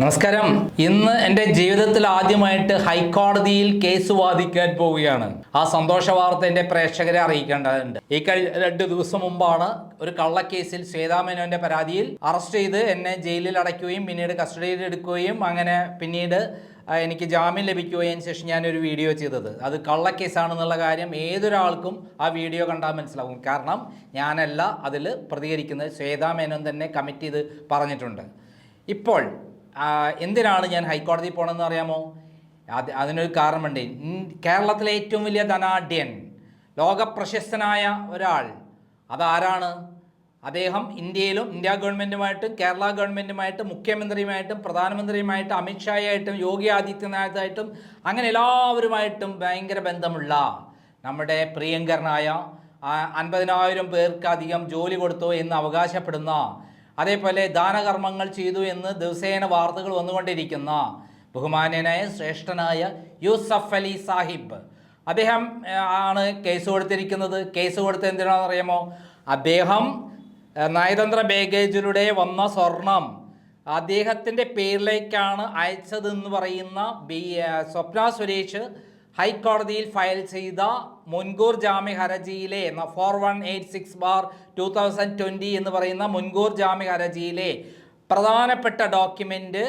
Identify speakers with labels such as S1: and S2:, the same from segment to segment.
S1: നമസ്കാരം ഇന്ന് എൻ്റെ ജീവിതത്തിൽ ആദ്യമായിട്ട് ഹൈക്കോടതിയിൽ കേസ് വാദിക്കാൻ പോവുകയാണ് ആ സന്തോഷ വാർത്ത എൻ്റെ പ്രേക്ഷകരെ അറിയിക്കേണ്ടതുണ്ട് ഈ കഴിഞ്ഞ രണ്ട് ദിവസം മുമ്പാണ് ഒരു കള്ളക്കേസിൽ ശ്വേതാമേനോന്റെ പരാതിയിൽ അറസ്റ്റ് ചെയ്ത് എന്നെ ജയിലിൽ അടയ്ക്കുകയും പിന്നീട് കസ്റ്റഡിയിൽ എടുക്കുകയും അങ്ങനെ പിന്നീട് എനിക്ക് ജാമ്യം ലഭിക്കുകയും ശേഷം ഞാനൊരു വീഡിയോ ചെയ്തത് അത് കള്ളക്കേസാണെന്നുള്ള കാര്യം ഏതൊരാൾക്കും ആ വീഡിയോ കണ്ടാൽ മനസ്സിലാവും കാരണം ഞാനല്ല അതിൽ പ്രതികരിക്കുന്നത് ശ്വേതാമേനോൻ തന്നെ കമ്മിറ്റ് ചെയ്ത് പറഞ്ഞിട്ടുണ്ട് ഇപ്പോൾ എന്തിനാണ് ഞാൻ ഹൈക്കോടതിയിൽ പോകണമെന്ന് അറിയാമോ അത് അതിനൊരു കാരണമുണ്ട് കേരളത്തിലെ ഏറ്റവും വലിയ ധനാഢ്യൻ ലോകപ്രശസ്തനായ ഒരാൾ അതാരാണ് അദ്ദേഹം ഇന്ത്യയിലും ഇന്ത്യ ഗവൺമെൻറ്റുമായിട്ടും കേരള ഗവൺമെൻറ്റുമായിട്ടും മുഖ്യമന്ത്രിയുമായിട്ടും പ്രധാനമന്ത്രിയുമായിട്ടും അമിത്ഷായായിട്ടും യോഗി ആദിത്യനാഥായിട്ടും അങ്ങനെ എല്ലാവരുമായിട്ടും ഭയങ്കര ബന്ധമുള്ള നമ്മുടെ പ്രിയങ്കരനായ അൻപതിനായിരം പേർക്കധികം ജോലി കൊടുത്തു എന്ന് അവകാശപ്പെടുന്ന അതേപോലെ ദാനകർമ്മങ്ങൾ ചെയ്തു എന്ന് ദിവസേന വാർത്തകൾ വന്നുകൊണ്ടിരിക്കുന്ന ബഹുമാന്യനായ ശ്രേഷ്ഠനായ യൂസഫ് അലി സാഹിബ് അദ്ദേഹം ആണ് കേസ് കൊടുത്തിരിക്കുന്നത് കേസ് കൊടുത്ത് എന്തിനാണെന്നറിയാമോ അദ്ദേഹം നയതന്ത്ര ബാഗേജിലൂടെ വന്ന സ്വർണം അദ്ദേഹത്തിൻ്റെ പേരിലേക്കാണ് അയച്ചതെന്ന് പറയുന്ന ബി സ്വപ്ന സുരേഷ് ഹൈക്കോടതിയിൽ ഫയൽ ചെയ്ത മുൻകൂർ ജാമ്യ ഹർജിയിലെ four one eight six bar two thousand twenty എന്ന് പറയുന്ന മുൻകൂർ ജാമ്യ ഹർജിയിലെ പ്രധാനപ്പെട്ട ഡോക്യുമെൻ്റ്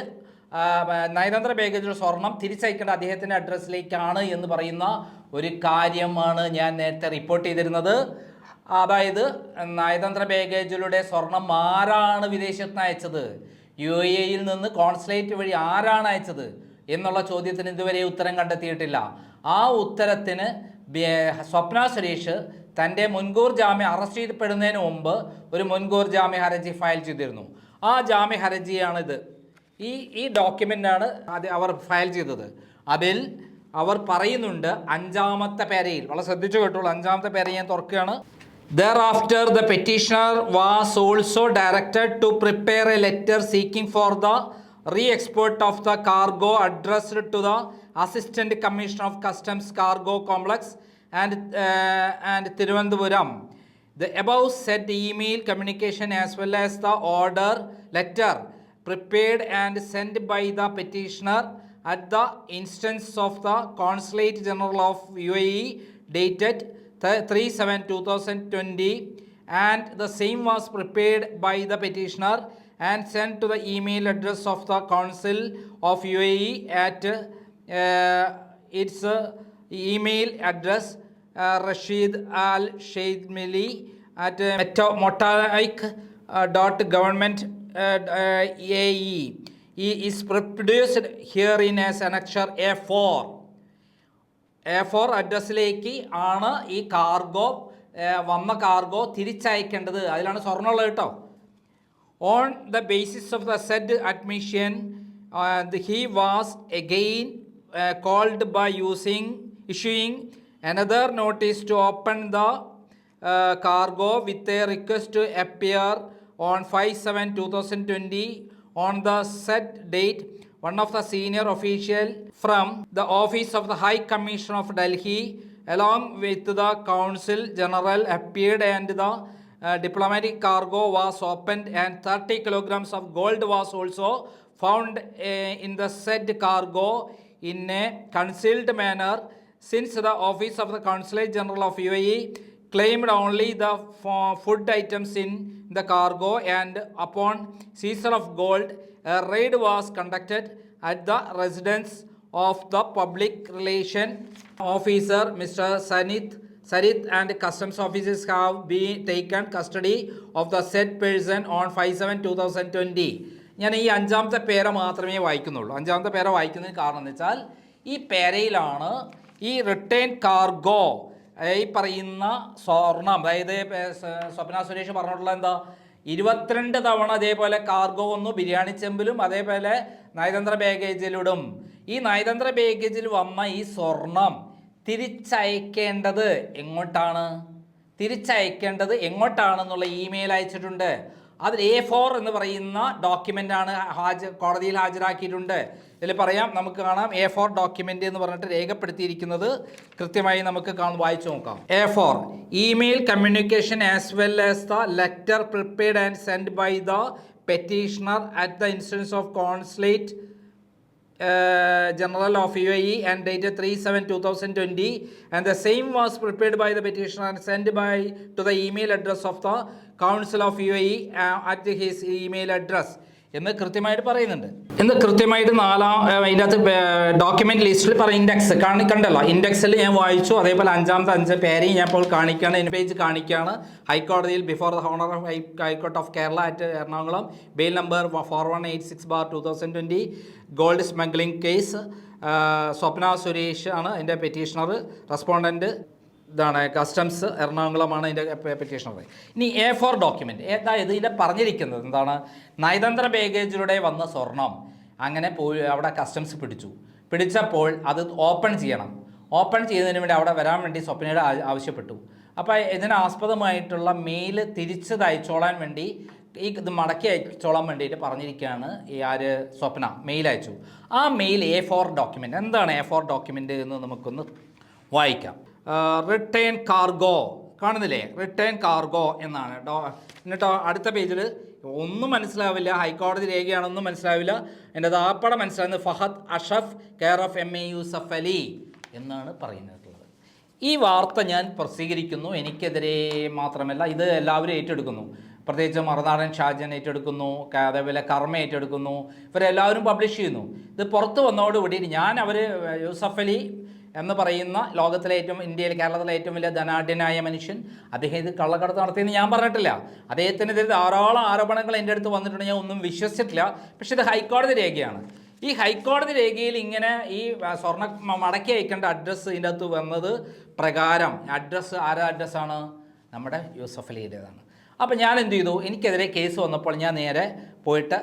S1: നയതന്ത്ര ബാഗേജിൽ സ്വർണം തിരിച്ചയക്കേണ്ട അദ്ദേഹത്തിൻ്റെ അഡ്രസ്സിലേക്കാണ് എന്ന് പറയുന്ന ഒരു കാര്യമാണ് ഞാൻ നേരത്തെ റിപ്പോർട്ട് ചെയ്തിരുന്നത് അതായത് നയതന്ത്ര ബേഗേജുകളുടെ സ്വർണം ആരാണ് വിദേശത്ത് അയച്ചത് യു എ ഇയിൽ നിന്ന് കോൺസുലേറ്റ് വഴി ആരാണ് അയച്ചത് എന്നുള്ള ചോദ്യത്തിന് ഇതുവരെ ഉത്തരം കണ്ടെത്തിയിട്ടില്ല ആ ഉത്തരത്തിന് സ്വപ്ന സുരേഷ് തൻ്റെ മുൻകൂർ ജാമ്യം അറസ്റ്റ് ചെയ്യപ്പെടുന്നതിന് മുമ്പ് ഒരു മുൻകൂർ ജാമ്യ ഹർജി ഫയൽ ചെയ്തിരുന്നു ആ ജാമ്യ ഹർജിയാണിത് ഈ ഈ ഡോക്യുമെൻ്റാണ് അത് അവർ ഫയൽ ചെയ്തത് അതിൽ അവർ പറയുന്നുണ്ട് അഞ്ചാമത്തെ പേരയിൽ വളരെ ശ്രദ്ധിച്ചു കേട്ടോളൂ അഞ്ചാമത്തെ പേര ഞാൻ തുറക്കുകയാണ് thereafter the petitioner was also directed to prepare a letter seeking for the re export of the cargo addressed to the Assistant Commissioner of Customs Cargo Complex uh, and Thiruvananthapuram. The above said email communication as well as the order letter prepared and sent by the petitioner at the instance of the Consulate General of UAE dated 3/7/2020, and the same was prepared by the petitioner and sent to the email address of the Consul of UAE at it's email address Rashid al Shaid mili at മെറ്റോ മൊട്ടായിക് dot government A E E produced herein a annexure A four A four അഡ്രസ്സിലേക്ക് ആണ് ഈ cargo uh, വന്ന cargo തിരിച്ചയക്കേണ്ടത് അതിലാണ് സ്വർണ്ണമുള്ളത് കേട്ടോ on the basis of the said admission he was again uh, called by using issuing another notice to open the uh, cargo with a request to appear on 5 7 2020 on the set date one of the senior official from the office of the high commission of delhi along with the council general appeared and the uh, diplomatic cargo was opened and 30 kilograms of gold was also found uh, in the said cargo in a concealed manner since the office of the Consulate General of UAE claimed only the food items in the cargo and upon seizure of gold a raid was conducted at the residence of the public relation officer Mr. Sanith Sarith and customs officers have been taken custody of the said person on 5 7 2020 ഞാൻ ഈ അഞ്ചാമത്തെ പേര മാത്രമേ വായിക്കുന്നുള്ളൂ അഞ്ചാമത്തെ പേര വായിക്കുന്നതിന് കാരണം എന്ന് വെച്ചാൽ ഈ പേരയിലാണ് ഈ റിട്ടേൺ കാർഗോ ഈ പറയുന്ന സ്വർണം അതായത് സ്വപ്ന സുരേഷ് പറഞ്ഞിട്ടുള്ള എന്താ ഇരുപത്തിരണ്ട് തവണ അതേപോലെ കാർഗോ വന്നു ബിരിയാണി ചെമ്പിലും അതേപോലെ നയതന്ത്ര ബാഗേജിലിടും ഈ നയതന്ത്ര ബാഗേജിൽ വന്ന ഈ സ്വർണം തിരിച്ചയക്കേണ്ടത് എങ്ങോട്ടാണ് തിരിച്ചയക്കേണ്ടത് എങ്ങോട്ടാണെന്നുള്ള ഇമെയിൽ അയച്ചിട്ടുണ്ട് അതിൽ എ ഫോർ എന്ന് പറയുന്ന ഡോക്യുമെൻ്റ് ആണ് ഹാജ കോടതിയിൽ ഹാജരാക്കിയിട്ടുണ്ട് ഇതിൽ പറയാം നമുക്ക് കാണാം എ ഫോർ ഡോക്യുമെൻ്റ് എന്ന് പറഞ്ഞിട്ട് രേഖപ്പെടുത്തിയിരിക്കുന്നത് കൃത്യമായി നമുക്ക് കാണാൻ വായിച്ചു നോക്കാം A four email communication as well as the letter prepared and send by the petitioner at the instance of consulate Uh, General of UAE and dated 3 7 2020, and the same was prepared by the petitioner and sent by to the email address of the Council of UAE uh, at his email address. എന്ന് കൃത്യമായിട്ട് പറയുന്നുണ്ട് എന്ന് കൃത്യമായിട്ട് നാലാം അതിനകത്ത് document ലിസ്റ്റിൽ പറയും index കാണിക്കണ്ടല്ലോ ഇൻഡെക്സിൽ ഞാൻ വായിച്ചു അതേപോലെ അഞ്ചാമത്തെ അഞ്ച് പേരെയും ഞാൻ ഇപ്പോൾ കാണിക്കുകയാണ് എൻ്റെ പേജ് കാണിക്കുകയാണ് ഹൈക്കോടതിയിൽ before the honour of high court of Kerala at Ernakulam bail number four one eight six bar two thousand twenty gold smuggling case Swapna Suresh ആണ് എൻ്റെ പെറ്റീഷണർ റെസ്പോണ്ടൻറ്റ് ഇതാണ് കസ്റ്റംസ് എറണാകുളമാണ് ഇതിൻ്റെ പെറ്റീഷണർ ഇനി എ ഫോർ ഡോക്യുമെൻ്റ് അതായത് ഇതിൻ്റെ പറഞ്ഞിരിക്കുന്നത് എന്താണ് നയതന്ത്ര ബാഗേജിലൂടെ വന്ന സ്വർണം അങ്ങനെ പോയി അവിടെ കസ്റ്റംസ് പിടിച്ചു പിടിച്ചപ്പോൾ അത് ഓപ്പൺ ചെയ്യണം ഓപ്പൺ ചെയ്യുന്നതിന് വേണ്ടി അവിടെ വരാൻ വേണ്ടി സ്വപ്നയുടെ ആവശ്യപ്പെട്ടു അപ്പോൾ ഇതിനാസ്പദമായിട്ടുള്ള മെയിൽ തിരിച്ച് തയ്ച്ചോളാൻ വേണ്ടി ഈ ഇത് മടക്കി അയച്ചോളാൻ വേണ്ടിയിട്ട് പറഞ്ഞിരിക്കുകയാണ് ഈ ആര് സ്വപ്ന മെയിൽ അയച്ചു ആ മെയിൽ എ ഫോർ ഡോക്യുമെൻ്റ് എന്താണ് എ ഫോർ ഡോക്യുമെൻ്റ് എന്ന് നമുക്കൊന്ന് വായിക്കാം റിട്ടേൺ കാർഗോ കാണുന്നില്ലേ റിട്ടേൺ കാർഗോ എന്നാണ് കേട്ടോ എന്നിട്ടോ അടുത്ത പേജിൽ ഒന്നും മനസ്സിലാവില്ല ഹൈക്കോടതി രേഖയാണൊന്നും മനസ്സിലാവില്ല എൻ്റെ താപ്പടം മനസ്സിലാകുന്നത് Fahad Ashraf care of M A Yusuf Ali എന്നാണ് പറയുന്നിട്ടുള്ളത് ഈ വാർത്ത ഞാൻ പ്രസിദ്ധീകരിക്കുന്നു എനിക്കെതിരെ മാത്രമല്ല ഇത് എല്ലാവരും ഏറ്റെടുക്കുന്നു പ്രത്യേകിച്ച് മറുനാടൻ ഷാജൻ ഏറ്റെടുക്കുന്നു അതേപോലെ കർമ്മ ഏറ്റെടുക്കുന്നു ഇവരെല്ലാവരും പബ്ലിഷ് ചെയ്യുന്നു ഇത് പുറത്ത് വന്നതോടുകൂടി ഞാൻ അവർ യൂസഫ് അലി എന്ന് പറയുന്ന ലോകത്തിലെ ഏറ്റവും ഇന്ത്യയിൽ കേരളത്തിലെ ഏറ്റവും വലിയ ധനാഢ്യനായ മനുഷ്യൻ അദ്ദേഹം ഇത് കള്ളക്കടത്ത് നടത്തിയെന്ന് ഞാൻ പറഞ്ഞിട്ടില്ല അദ്ദേഹത്തിനെതിരെ ധാരാളം ആരോപണങ്ങൾ എൻ്റെ അടുത്ത് വന്നിട്ടുണ്ട് ഞാൻ ഒന്നും വിശ്വസിച്ചിട്ടില്ല പക്ഷേ ഇത് ഹൈക്കോടതി രേഖയാണ് ഈ ഹൈക്കോടതി രേഖയിൽ ഇങ്ങനെ ഈ സ്വർണ്ണ മടക്കി അയക്കേണ്ട അഡ്രസ്സ് ഇതിൻ്റെ അകത്ത് വന്നത് പ്രകാരം അഡ്രസ്സ് ആരാ അഡ്രസ്സാണ് നമ്മുടെ യൂസഫ് അലിയുടേതാണ് അപ്പോൾ ഞാൻ എന്ത് ചെയ്തു എനിക്കെതിരെ കേസ് വന്നപ്പോൾ ഞാൻ നേരെ പോയിട്ട്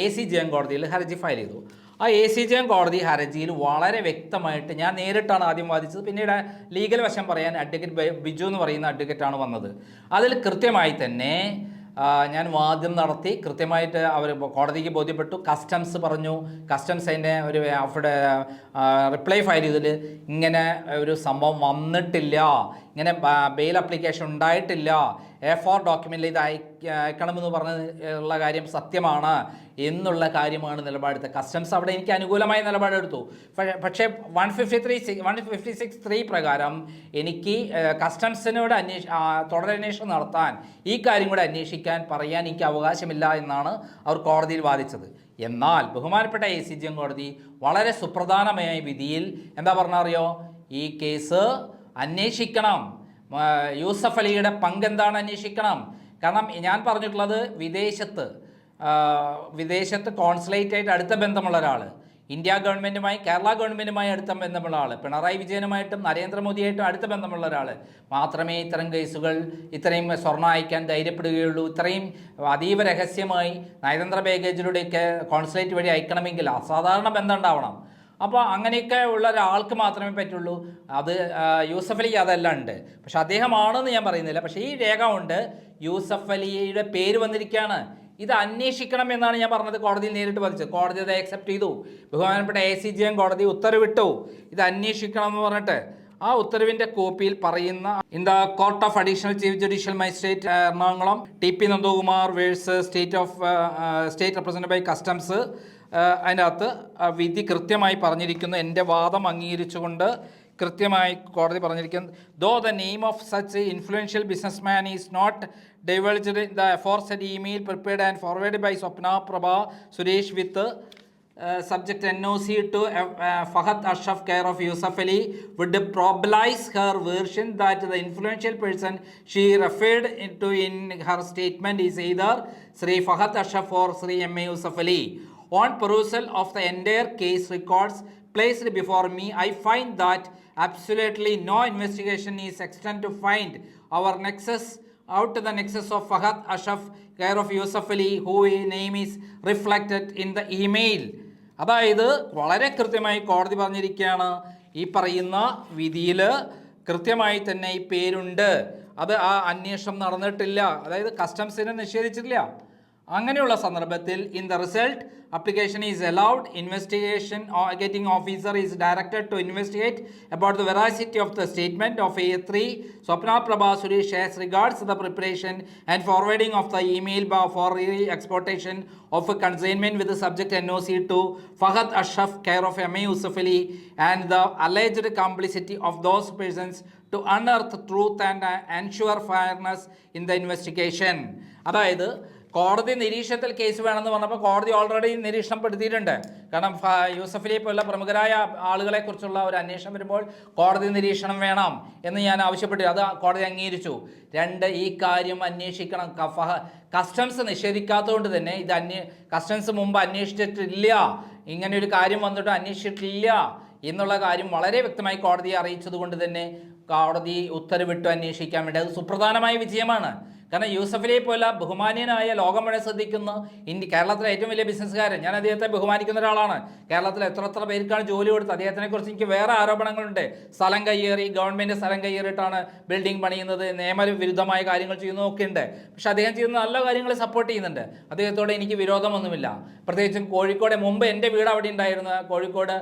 S1: എ സി ജയം കോടതിയിൽ ഹർജി ഫയൽ ചെയ്തു ആ എ സി ജെ കോടതി ഹർജിയിൽ വളരെ വ്യക്തമായിട്ട് ഞാൻ നേരിട്ടാണ് ആദ്യം വാദിച്ചത് പിന്നീട് ലീഗൽ വശം പറയാൻ അഡ്വക്കേറ്റ് ബിജു എന്ന് പറയുന്ന അഡ്വക്കേറ്റാണ് വന്നത് അതിൽ കൃത്യമായി തന്നെ ഞാൻ വാദ്യം നടത്തി കൃത്യമായിട്ട് അവർ കോടതിക്ക് ബോധ്യപ്പെട്ടു കസ്റ്റംസ് പറഞ്ഞു കസ്റ്റംസ് അതിൻ്റെ ഒരു അവിടെ റിപ്ലൈ ഫയൽ ചെയ്തതിൽ ഇങ്ങനെ ഒരു സംഭവം വന്നിട്ടില്ല ഇങ്ങനെ ബെയിൽ അപ്ലിക്കേഷൻ ഉണ്ടായിട്ടില്ല എ ഫോർ ഡോക്യുമെൻ്റിൽ ഇത് അയക്കണമെന്ന് പറഞ്ഞ ഉള്ള കാര്യം സത്യമാണ് എന്നുള്ള കാര്യമാണ് നിലപാടെടുത്തത് കസ്റ്റംസ് അവിടെ എനിക്ക് അനുകൂലമായ നിലപാടെടുത്തു പക്ഷേ one fifty three six one fifty six three പ്രകാരം എനിക്ക് കസ്റ്റംസിനോട് അന്വേഷ തുടരന്വേഷണം നടത്താൻ ഈ കാര്യം കൂടെ അന്വേഷിക്കാൻ പറയാൻ എനിക്ക് അവകാശമില്ല എന്നാണ് അവർ കോടതിയിൽ വാദിച്ചത് എന്നാൽ ബഹുമാനപ്പെട്ട എ സി ജി കോടതി വളരെ സുപ്രധാനമായ വിധിയിൽ എന്താ പറഞ്ഞറിയോ ഈ കേസ് അന്വേഷിക്കണം യൂസഫ് അലിയുടെ എന്താണ് അന്വേഷിക്കണം കാരണം ഞാൻ പറഞ്ഞിട്ടുള്ളത് വിദേശത്ത് വിദേശത്ത് കോൺസുലേറ്റ് ആയിട്ട് അടുത്ത ബന്ധമുള്ള ഒരാൾ ഇന്ത്യ ഗവൺമെൻറ്റുമായി കേരള ഗവൺമെൻറ്റുമായി അടുത്ത ബന്ധമുള്ള ആൾ പിണറായി വിജയനുമായിട്ടും നരേന്ദ്രമോദിയായിട്ടും അടുത്ത ബന്ധമുള്ള ഒരാൾ മാത്രമേ ഇത്തരം കേസുകൾ ഇത്രയും സ്വർണം അയക്കാൻ ധൈര്യപ്പെടുകയുള്ളൂ ഇത്രയും അതീവ രഹസ്യമായി നയതന്ത്ര ബാഗേജിലൂടെയൊക്കെ കോൺസുലേറ്റ് വഴി അയക്കണമെങ്കിൽ അസാധാരണ ബന്ധം ഉണ്ടാവണം അപ്പോൾ അങ്ങനെയൊക്കെ ഉള്ള ഒരാൾക്ക് മാത്രമേ പറ്റുള്ളൂ അത് യൂസഫ് അലിക്ക് അതെല്ലാം ഉണ്ട് പക്ഷെ അദ്ദേഹമാണെന്ന് ഞാൻ പറയുന്നില്ല പക്ഷേ ഈ രേഖ കൊണ്ട് യൂസഫ് അലിയുടെ പേര് വന്നിരിക്കുകയാണ് ഇത് അന്വേഷിക്കണം എന്നാണ് ഞാൻ പറഞ്ഞത് കോടതിയിൽ നേരിട്ട് വധിച്ചത് കോടതി അത് അക്സെപ്റ്റ് ചെയ്തു ബഹുമാനപ്പെട്ട എ സി ജി എം കോടതി ഉത്തരവിട്ടു ഇത് അന്വേഷിക്കണം എന്ന് പറഞ്ഞിട്ട് ആ ഉത്തരവിന്റെ കോപ്പിയിൽ പറയുന്ന in the court of additional chief judicial magistrate Ernakulam T P Nandakumar versus state of state represented by customs അതിനകത്ത് വിധി കൃത്യമായി പറഞ്ഞിരിക്കുന്നു എൻ്റെ വാദം അംഗീകരിച്ചുകൊണ്ട് കൃത്യമായി കോടതി പറഞ്ഞിരിക്കുന്നു though the name of such influential business man is not divulged in the aforesaid email prepared and forward by Swapna Prabha Suresh with subject N O C to Fahad Ashraf care of Yusuf Ali would probabilise her version that the influential person she referred to in her statement is either Shri Fahad Ashraf for Shri M A Yusuf Ali on perusal of the entire case records placed before me I find that absolutely no investigation is extend to find our nexus out the nexus of Fahad Ashraf care of Yusuf Ali who ഈ name is reflected in the email അതായത് വളരെ കൃത്യമായി കോടതി പറഞ്ഞിരിക്കുകയാണ് ഈ പറയുന്ന വിധിയിൽ കൃത്യമായി തന്നെ ഈ പേരുണ്ട് അത് ആ അന്വേഷണം നടന്നിട്ടില്ല അതായത് കസ്റ്റംസിനെ നിഷേധിച്ചിട്ടില്ല അങ്ങനെയുള്ള സന്ദർഭത്തിൽ in the result application is allowed investigation getting officer is directed to investigate about the veracity of the statement of A three Swapna Prabha Suresh has regards the preparation and forwarding of the email for re exportation of consignment with subject N O C to Fahad Ashraf care of M A Ali and the alleged complicity of those persons to unearth truth and ensure fairness in the investigation അതായത് കോടതി നിരീക്ഷണത്തിൽ case വേണമെന്ന് പറഞ്ഞപ്പോൾ കോടതി already നിരീക്ഷണം പെടുത്തിയിട്ടുണ്ട് കാരണം യൂസഫിലെ പോലുള്ള പ്രമുഖരായ ആളുകളെ കുറിച്ചുള്ള ഒരു അന്വേഷണം വരുമ്പോൾ കോടതി നിരീക്ഷണം വേണം എന്ന് ഞാൻ ആവശ്യപ്പെട്ടു അത് കോടതി അംഗീകരിച്ചു രണ്ട് ഈ കാര്യം അന്വേഷിക്കണം കസ്റ്റംസ് നിഷേധിക്കാത്തതുകൊണ്ട് തന്നെ ഇത് അന്വേ കസ്റ്റംസ് മുമ്പ് അന്വേഷിച്ചിട്ടില്ല ഇങ്ങനെ ഒരു കാര്യം വന്നിട്ട് അന്വേഷിച്ചിട്ടില്ല എന്നുള്ള കാര്യം വളരെ വ്യക്തമായി കോടതിയെ അറിയിച്ചതുകൊണ്ട് തന്നെ കോടതി ഉത്തരവിട്ടു അന്വേഷിക്കാൻ വേണ്ടി അത് സുപ്രധാനമായ വിജയമാണ് കാരണം യൂസഫിലെ പോലെ ബഹുമാനീയനായ ലോകം വരെ ശ്രദ്ധിക്കുന്ന ഇന്ത്യ കേരളത്തിലെ ഏറ്റവും വലിയ ബിസിനസ്സുകാരൻ ഞാൻ അദ്ദേഹത്തെ ബഹുമാനിക്കുന്ന ഒരാളാണ് കേരളത്തിൽ എത്ര എത്ര പേർക്കാണ് ജോലി അദ്ദേഹത്തിനെ കുറിച്ച് എനിക്ക് വേറെ ആരോപണങ്ങളുണ്ട് സ്ഥലം കയ്യേറി ഗവൺമെൻറ് സ്ഥലം കയ്യേറിയിട്ടാണ് ബിൽഡിംഗ് പണിയുന്നത് നിയമവിരുദ്ധമായ കാര്യങ്ങൾ ചെയ്യുന്നതൊക്കെ ഉണ്ട് പക്ഷേ അദ്ദേഹം ചെയ്യുന്ന നല്ല കാര്യങ്ങളെ സപ്പോർട്ട് ചെയ്യുന്നുണ്ട് അദ്ദേഹത്തോട് എനിക്ക് വിരോധമൊന്നുമില്ല പ്രത്യേകിച്ചും കോഴിക്കോട് മുമ്പ് എൻ്റെ വീട് അവിടെ ഉണ്ടായിരുന്ന കോഴിക്കോട്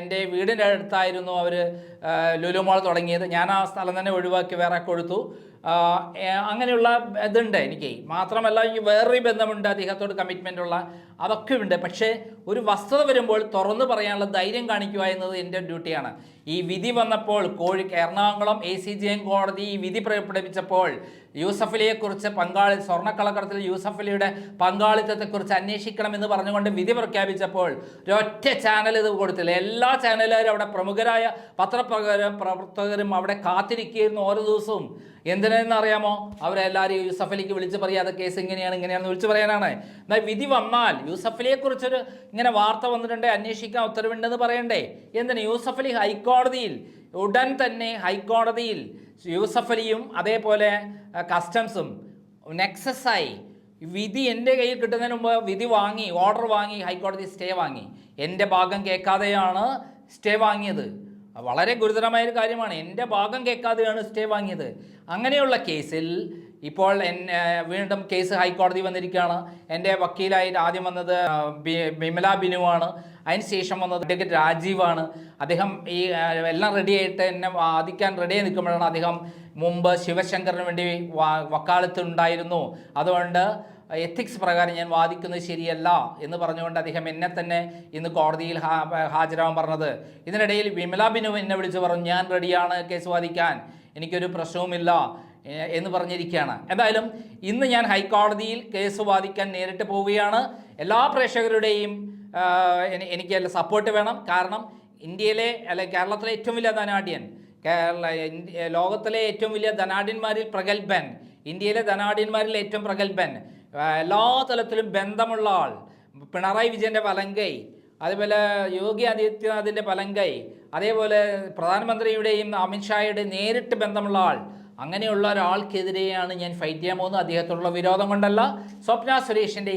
S1: എൻ്റെ വീടിൻ്റെ അടുത്തായിരുന്നു അവർ മോൾ തുടങ്ങിയത് ഞാൻ ആ സ്ഥലം തന്നെ ഒഴിവാക്കി വേറെ കൊടുത്തു അങ്ങനെയുള്ള ഇതുണ്ട് എനിക്ക് മാത്രമല്ല എനിക്ക് വേറൊരു ബന്ധമുണ്ട് അദ്ദേഹത്തോട് കമ്മിറ്റ്മെൻ്റ് ഉള്ള അതൊക്കെ ഉണ്ട് പക്ഷേ ഒരു വസ്തുത വരുമ്പോൾ തുറന്നു പറയാനുള്ള ധൈര്യം കാണിക്കുക എന്നത് എൻ്റെ ഡ്യൂട്ടിയാണ് ഈ വിധി വന്നപ്പോൾ കോഴി Ernakulam A C J M കോടതി ഈ വിധി പ്രകടിപ്പിച്ചപ്പോൾ യൂസഫലിയെക്കുറിച്ച് പങ്കാളി സ്വർണ്ണക്കളക്കടത്തിൽ യൂസഫലിയുടെ പങ്കാളിത്തത്തെക്കുറിച്ച് അന്വേഷിക്കണമെന്ന് പറഞ്ഞുകൊണ്ട് വിധി പ്രഖ്യാപിച്ചപ്പോൾ ഒരൊറ്റ ചാനൽ ഇത് കൊടുത്തില്ല എല്ലാ ചാനലുകാരും അവിടെ പ്രമുഖരായ പത്രപ്രകാരം പ്രവർത്തകരും അവിടെ കാത്തിരിക്കുകയായിരുന്നു ഓരോ ദിവസവും എന്തിനെന്ന് അറിയാമോ അവരെല്ലാവരും യൂസഫലിക്ക് വിളിച്ച് പറയാതെ കേസ് ഇങ്ങനെയാണ് ഇങ്ങനെയാണെന്ന് വിളിച്ച് പറയാനാണ് എന്നാൽ വിധി വന്നാൽ യൂസഫലിയെക്കുറിച്ചൊരു ഇങ്ങനെ വാർത്ത വന്നിട്ടുണ്ട് അന്വേഷിക്കാൻ ഉത്തരവുണ്ടെന്ന് പറയണ്ടേ എന്തിനാ യൂസഫലി ഹൈക്കോടതിയിൽ ഉടൻ തന്നെ ഹൈക്കോടതിയിൽ യൂസഫ് അലിയും അതേപോലെ കസ്റ്റംസും നെക്സസായി വിധി എൻ്റെ കയ്യിൽ കിട്ടുന്നതിന് മുമ്പ് വിധി വാങ്ങി ഓർഡർ വാങ്ങി ഹൈക്കോടതി സ്റ്റേ വാങ്ങി എൻ്റെ ഭാഗം കേൾക്കാതെയാണ് സ്റ്റേ വാങ്ങിയത് വളരെ ഗുരുതരമായ ഒരു കാര്യമാണ് എൻ്റെ ഭാഗം കേൾക്കാതെയാണ് സ്റ്റേ വാങ്ങിയത് അങ്ങനെയുള്ള കേസിൽ ഇപ്പോൾ വീണ്ടും കേസ് ഹൈക്കോടതി വന്നിരിക്കുകയാണ് എൻ്റെ വക്കീലായിട്ട് ആദ്യം വന്നത് ബിമല ബിനുവാണ് അതിനുശേഷം വന്നത് അഡ്വക്കേറ്റ് രാജീവാണ് അദ്ദേഹം ഈ എല്ലാം റെഡിയായിട്ട് എന്നെ വാദിക്കാൻ റെഡിയായി നിൽക്കുമ്പോഴാണ് അദ്ദേഹം മുമ്പ് ശിവശങ്കറിന് വേണ്ടി വക്കാലത്തുണ്ടായിരുന്നു അതുകൊണ്ട് എത്തിക്സ് പ്രകാരം ഞാൻ വാദിക്കുന്നത് ശരിയല്ല എന്ന് പറഞ്ഞുകൊണ്ട് അദ്ദേഹം എന്നെ തന്നെ ഇന്ന് കോടതിയിൽ ഹാജരാവാൻ പറഞ്ഞത് ഇതിനിടയിൽ വിമല ബിനു എന്നെ വിളിച്ച് പറഞ്ഞു ഞാൻ റെഡിയാണ് കേസ് വാദിക്കാൻ എനിക്കൊരു പ്രശ്നവുമില്ല എന്ന് പറഞ്ഞിരിക്കുകയാണ് എന്തായാലും ഇന്ന് ഞാൻ ഹൈക്കോടതിയിൽ കേസ് വാദിക്കാൻ നേരിട്ട് പോവുകയാണ് എല്ലാ പ്രേക്ഷകരുടെയും എനിക്ക് സപ്പോർട്ട് വേണം കാരണം ഇന്ത്യയിലെ അല്ലെ കേരളത്തിലെ ഏറ്റവും വലിയ ധനാഢ്യൻ കേരള ലോകത്തിലെ ഏറ്റവും വലിയ ധനാഢ്യന്മാരിൽ പ്രഗത്ഭൻ ഇന്ത്യയിലെ ധനാഢ്യന്മാരിൽ ഏറ്റവും പ്രഗത്ഭൻ എല്ലാ തലത്തിലും ബന്ധമുള്ള ആൾ പിണറായി വിജയൻ്റെ പലങ്കൈ അതേപോലെ യോഗി ആദിത്യനാഥിൻ്റെ പലങ്കൈ അതേപോലെ പ്രധാനമന്ത്രിയുടെയും അമിത്ഷായുടെയും നേരിട്ട് ബന്ധമുള്ള ആൾ അങ്ങനെയുള്ള ഒരാൾക്കെതിരെയാണ് ഞാൻ ഫൈറ്റ് ചെയ്യാൻ പോകുന്നത് അദ്ദേഹത്തോടുള്ള വിരോധം കൊണ്ടല്ല സ്വപ്ന സുരേഷിൻ്റെ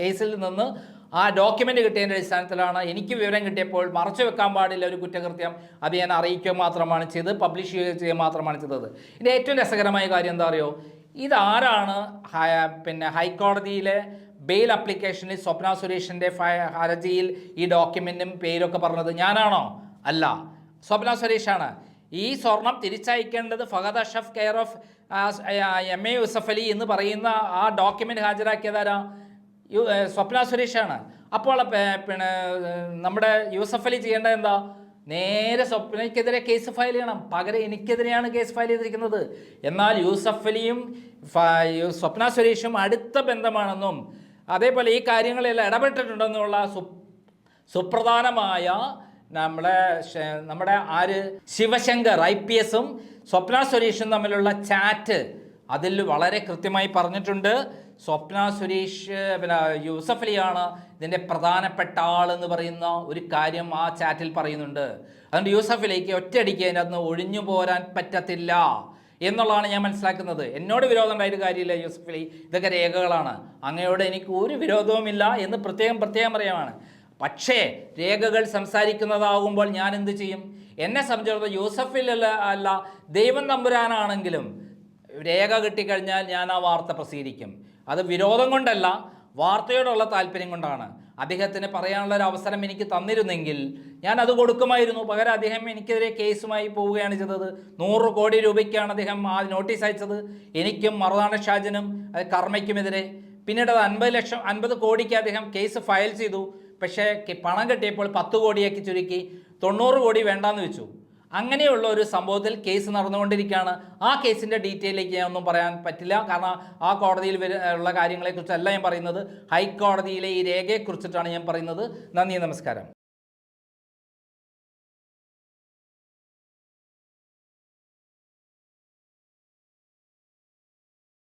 S1: കേസിൽ നിന്ന് ആ ഡോക്യുമെൻ്റ് കിട്ടിയതിൻ്റെ അടിസ്ഥാനത്തിലാണ് എനിക്ക് വിവരം കിട്ടിയപ്പോൾ മറച്ചു വെക്കാൻ പാടില്ല ഒരു കുറ്റകൃത്യം അത് ഞാൻ അറിയിക്കുക മാത്രമാണ് ചെയ്തത് പബ്ലിഷ് ചെയ്യുക മാത്രമാണ് ചെയ്തത് ഇതിൻ്റെ ഏറ്റവും രസകരമായ കാര്യം എന്താ അറിയോ ഇതാരാണ് പിന്നെ ഹൈക്കോടതിയിലെ ബെയിൽ അപ്ലിക്കേഷനിൽ സ്വപ്ന സുരേഷിൻ്റെ ഹർജിയിൽ ഈ ഡോക്യുമെൻറ്റും പേരൊക്കെ പറഞ്ഞത് ഞാനാണോ അല്ല സ്വപ്ന സുരേഷാണ് ഈ സ്വർണം തിരിച്ചയക്കേണ്ടത് Fahad Ashaf care of M A Yusuf Ali എന്ന് പറയുന്ന ആ ഡോക്യുമെൻ്റ് ഹാജരാക്കിയതാരാ യു സ്വപ്ന സുരേഷാണ് അപ്പോൾ പിന്നെ നമ്മുടെ യൂസഫ് അലി ചെയ്യേണ്ടത് എന്താ നേരെ സ്വപ്നയ്ക്കെതിരെ കേസ് ഫയൽ ചെയ്യണം പകരം എനിക്കെതിരെയാണ് കേസ് ഫയൽ ചെയ്തിരിക്കുന്നത് എന്നാൽ യൂസഫ് അലിയും സ്വപ്ന സുരേഷും അടുത്ത ബന്ധമാണെന്നും അതേപോലെ ഈ കാര്യങ്ങളെല്ലാം ഇടപെട്ടിട്ടുണ്ടെന്നുള്ള സു സുപ്രധാനമായ നമ്മളെ നമ്മുടെ ആര് ശിവശങ്കർ ഐ പി എസും സ്വപ്ന സുരേഷും തമ്മിലുള്ള ചാറ്റ് അതിൽ വളരെ കൃത്യമായി പറഞ്ഞിട്ടുണ്ട് സ്വപ്ന സുരേഷ് പിന്നെ യൂസഫ് അലിയാണ് ഇതിൻ്റെ പ്രധാനപ്പെട്ട എന്ന് പറയുന്ന ഒരു കാര്യം ആ ചാറ്റിൽ പറയുന്നുണ്ട് അതുകൊണ്ട് അലിക്ക് ഒറ്റയടിക്ക് അതിനകത്ത് ഒഴിഞ്ഞു പോരാൻ പറ്റത്തില്ല എന്നുള്ളതാണ് ഞാൻ മനസ്സിലാക്കുന്നത് എന്നോട് വിരോധം ഉണ്ടായിട്ട് കാര്യമില്ല യൂസഫ് അലി ഇതൊക്കെ രേഖകളാണ് അങ്ങയോട് എനിക്ക് ഒരു വിരോധവുമില്ല എന്ന് പ്രത്യേകം പ്രത്യേകം പറയുകയാണ് പക്ഷേ രേഖകൾ സംസാരിക്കുന്നതാകുമ്പോൾ ഞാൻ എന്ത് ചെയ്യും എന്നെ സംബന്ധിച്ചിടത്തോളം യൂസഫിൽ അല്ല അല്ല ദൈവം നമ്പുരാനാണെങ്കിലും രേഖ കിട്ടിക്കഴിഞ്ഞാൽ ഞാൻ ആ വാർത്ത പ്രസിദ്ധീകരിക്കും അത് വിരോധം കൊണ്ടല്ല വാർത്തയോടുള്ള താല്പര്യം കൊണ്ടാണ് അദ്ദേഹത്തിന് പറയാനുള്ള ഒരു അവസരം എനിക്ക് തന്നിരുന്നെങ്കിൽ ഞാൻ അത് കൊടുക്കുമായിരുന്നു പകരം അദ്ദേഹം എനിക്കെതിരെ കേസുമായി പോവുകയാണ് ചെയ്തത് നൂറ് കോടി രൂപയ്ക്കാണ് അദ്ദേഹം ആ നോട്ടീസ് അയച്ചത് എനിക്കും മറുനാടൻ ഷാജനും കർമ്മയ്ക്കുമെതിരെ പിന്നീട് അത് അൻപത് ലക്ഷം അൻപത് കോടിക്ക് അദ്ദേഹം കേസ് ഫയൽ ചെയ്തു പക്ഷേ പണം കിട്ടിയപ്പോൾ പത്ത് കോടിയാക്കി ചുരുക്കി തൊണ്ണൂറ് കോടി വേണ്ടാന്ന് വെച്ചു അങ്ങനെയുള്ള ഒരു സംഭവത്തിൽ കേസ് നടന്നുകൊണ്ടിരിക്കുകയാണ് ആ കേസിൻ്റെ ഡീറ്റെയിലേക്ക് ഒന്നും പറയാൻ പറ്റില്ല കാരണം ആ കോടതിയിൽ ഉള്ള കാര്യങ്ങളെക്കുറിച്ചല്ല ഞാൻ പറയുന്നത് ഹൈക്കോടതിയിലെ ഈ രേഖയെക്കുറിച്ചിട്ടാണ് ഞാൻ പറയുന്നത് നന്ദി നമസ്കാരം